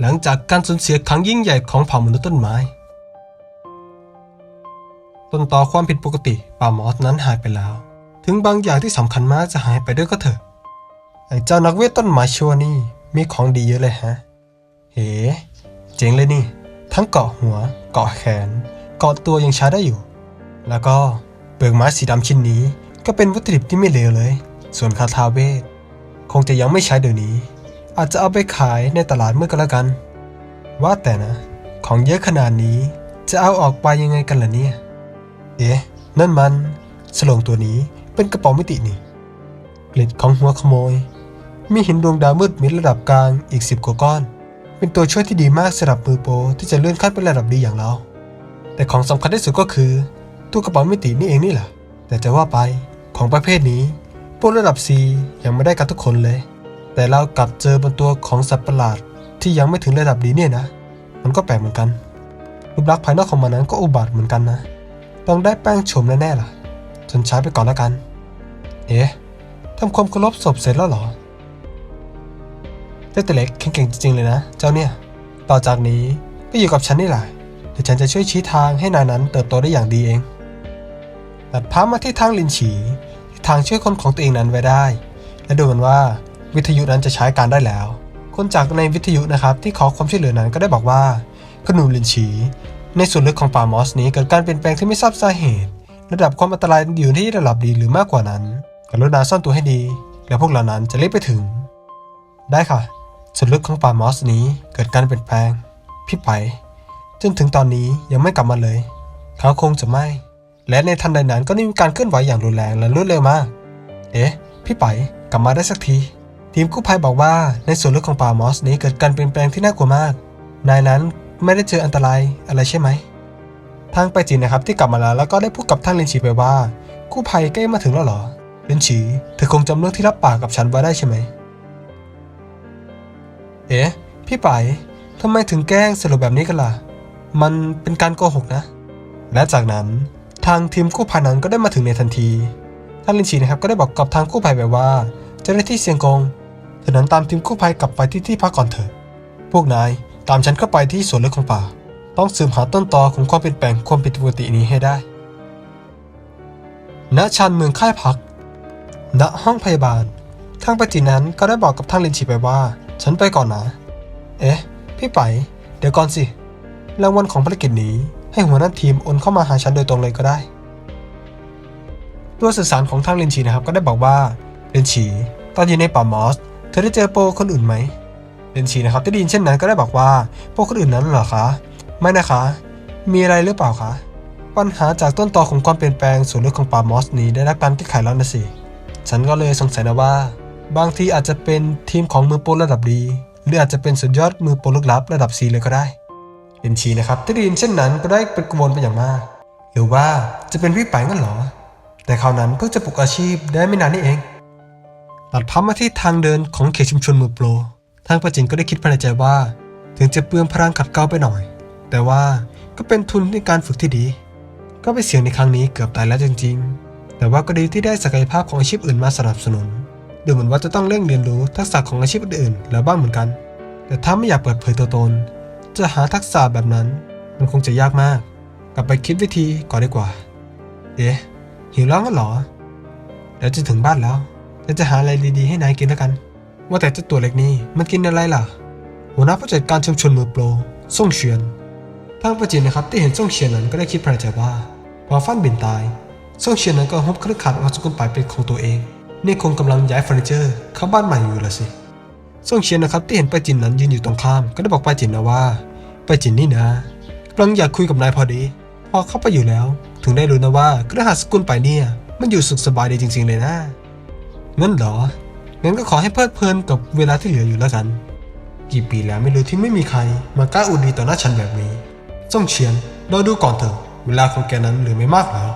หลังจากการสูญเสียครั้งยิ่งใหญ่ของเผ่ามนุษย์ต้นไม้ ต้นต่อความผิดปกติป่ามอสนั้นหายไปแล้ว ถึงบางอย่างที่สำคัญมากจะหายไปด้วยก็เถอะ ไอ้เจ้านักเวทต้นไม้ชัวนี่มีของดีเยอะเลยฮะ เฮ้เจ๋งเลยนี่ ทั้งเกาะหัว เกาะแขน เกาะตัวยังใช้ได้อยู่ แล้วก็เปลือกไม้สีดำชิ้นนี้ ก็เป็นวัตถุดิบที่ไม่เลวเลย ส่วนคาถาเวทคงจะยังไม่ใช้เดี๋ยวนี้ อาจจะเอาไปขายในตลาดมื่อก็แล้วกัน ว่าแต่นะ ของเยอะขนาดนี้จะเอาออกไปยังไงกันล่ะเนี่ย เอ๊ะ นั่นมันสลงตัวนี้เป็นกระเป๋ามิตินี่เกล็ดของหัวขโมย มีหินดวงดาวมืดมิดระดับกลางอีกสิบกว่าก้อน เป็นตัวช่วยที่ดีมากสำหรับมือโปรที่จะเลื่อนขั้นเป็นระดับดีอย่างเรา แต่ของสำคัญที่สุดก็คือตู้กระเป๋ามิตินี่เองนี่แหละ แต่จะว่าไปของประเภทนี้พวกระดับ C ยังไม่ได้กันทุกคนเลย แต่เรากลับเจอบนตัวของสัตว์ประหลาดที่ยังไม่ถึงระดับดีเนี่ยนะ มันก็แปลกเหมือนกัน รูปลักษณ์ภายนอกของมันนั้นก็อุบาทเหมือนกันนะ ต้องได้แป้งโฉมแน่ๆล่ะ จนใช้ไปก่อนแล้วกัน เอ๊ะทำความเคารพศพเสร็จแล้วเหรอเจ้าตัวเล็กแข็งๆจริงๆเลยนะ เจ้าเนี่ย ต่อจากนี้ก็อยู่กับฉันนี่แหละเดี๋ยวฉันจะช่วยชี้ทางให้นายนั้นเติบโตได้อย่างดีเองตัดภาพมาที่ทางลินฉีที่ทางช่วยคนของตัวเองนั้นไว้ได้ และดูเหมือนว่า วิทยุนั้นจะใช้การได้แล้ว คนจากในวิทยุนะครับที่ขอความช่วยเหลือนั้นก็ได้บอกว่าขนูลินฉี ในส่วนลึกของป่ามอสนี้เกิดการเปลี่ยนแปลงที่ไม่ทราบสาเหตุ ระดับความอันตรายอยู่ที่ระดับดีหรือมากกว่านั้นกรุณาซ่อนตัวให้ดี แล้วพวกเรานั้นจะรีบไปถึง ได้ค่ะ ส่วนลึกของป่ามอสนี้เกิดการเปลี่ยนแปลงพี่ไป จนถึงตอนนี้ยังไม่กลับมาเลย เขาคงจะไม่ และในทันใดนั้นก็ได้มีการเคลื่อนไหวอย่างรุนแรงและรวดเร็วมาก เอ๊ะ พี่ไปกลับมาได้สักที ทีมกู้ภัยบอกว่าในส่วนลึกของป่ามอสนี้เกิดการเปลี่ยนแปลงที่น่ากลัวมาก นายนั้นไม่ได้เจออันตรายอะไรใช่ไหม ทางไปจีนนะครับที่กลับมาแล้วแล้วก็ได้พูดกับท่านลินฉีไปว่ากู้ภัยใกล้มาถึงแล้วหรอลินฉีเธอคงจำเรื่องที่รับปากกับฉันไว้ได้ใช่ไหม เอ๊ะ พี่ไปทำไมถึงแกล้งสรุปแบบนี้กันล่ะ มันเป็นการโกหกนะ และจากนั้นทางทีมกู้ภัยนั้นก็ได้มาถึงในทันที ท่านลินฉีนะครับก็ได้บอกกับทางกู้ภัยไปว่า เจ้าหน้าที่เซียงกง ฉะนั้นตามทีมกู้ภัยกลับไปที่ที่พักก่อนเถอะ พวกนายตามฉันเข้าไปที่สวนลึกของป่า ต้องสืบหาต้นตอของความเปลี่ยนแปลงความผิดปกตินี้ให้ได้ ณ ชานเมืองค่ายพัก ณ ห้องพยาบาล ทางปจินั้นก็ได้บอกกับทางลินฉีไปว่า ฉันไปก่อนนะ เอ๊ะ พี่ไป เดี๋ยวก่อนสิ รางวัลของภารกิจนี้ให้หัวหน้าทีมโอนเข้ามาหาฉันโดยตรงเลยก็ได้ ตัวสื่อสารของทางลินฉีนะครับก็ได้บอกว่าลินฉีตอนอยู่ในป่ามอส เธอได้เจอโปรคนอื่นไหมลินฉีนะครับที่ได้ยินเช่นนั้นก็ได้บอกว่าโปรคนอื่นนั้นเหรอคะ ไม่นะคะ มีอะไรหรือเปล่าคะปัญหาจากต้นตอของความเปลี่ยนแปลงส่วนลึกของป่ามอสนี้ได้รับการแก้ไขแล้วนะสิฉันก็เลยสงสัยนะว่า บางทีอาจจะเป็นทีมของมือโปรระดับดี หรืออาจจะเป็นสุดยอดมือโปรลึกลับระดับ C เลยก็ได้เอนชีนะครับที่ได้ยินเช่นนั้นก็ได้เป็นกังวลไปอย่างมาก หรือว่าจะเป็นพี่ไปงั้นเหรอแต่คราวนั้นเพิ่งจะปลุกอาชีพได้ไม่นานนี่เอง ตัดพับมาที่ทางเดินของเขตชุมชนมือโปร ทางประจินก็ได้คิดภายในใจว่า ถึงจะเปลืองพลังขัดเกลาไปหน่อย แต่ว่าก็เป็นทุนในการฝึกที่ดี ก็ไปเสี่ยงในครั้งนี้เกือบตายแล้วจริง ๆ แต่ว่าก็ดีที่ได้ศักยภาพของอาชีพอื่นมาสนับสนุน ดูเหมือนว่าจะต้องเร่งเรียนรู้ทักษะของอาชีพอื่นๆแล้วบ้างเหมือนกัน แต่ถ้าไม่อยากเปิดเผยตัวตน จะหาทักษะแบบนั้น มันคงจะยากมาก กลับไปคิดวิธีก่อนดีกว่า เอ๊ะหิวแล้วงั้นเหรอเดี๋ยวจะถึงบ้านแล้ว ฉันจะหาอะไรดีๆให้นายกินแล้วกัน ว่าแต่เจ้าตัวเล็กนี่มันกินอะไรล่ะ หัวหน้าผู้จัดการชุมชนมือโปรส่งเฉียนทางประจินนะครับที่เห็นส่งเฉียนนั้นก็ได้คิดภายใจว่าพอฟันบินตายส่งเฉียนนั้นก็ฮบเครือข่ายเอาสกุลไปเป็นของตัวเอง นี่คงกำลังย้ายเฟอร์นิเจอร์เข้าบ้านใหม่อยู่ละสิส่งเฉียนนะครับที่เห็นป้าจินนั้นยืนอยู่ตรงข้าม ก็ได้บอกป้าจินนะว่าป้าจินนี่นะกำลังอยากคุยกับนายพอดี พอเข้าไปอยู่แล้ว ถึงได้รู้นะว่าเครือข่ายสกุลไปเนี่ยมันอยู่สุขสบายดีจริง ๆ เลยนะ งั้นเหรอ งั้นก็ขอให้เพลิดเพลินกับเวลาที่เหลืออยู่แล้วกัน กี่ปีแล้วไม่รู้ที่ไม่มีใคร มากล้าอุดีต่อหน้าฉันแบบนี้ส่งเฉียนเราดูก่อนเถอะ เวลาของแกนั้นเหลือไม่มากแล้ว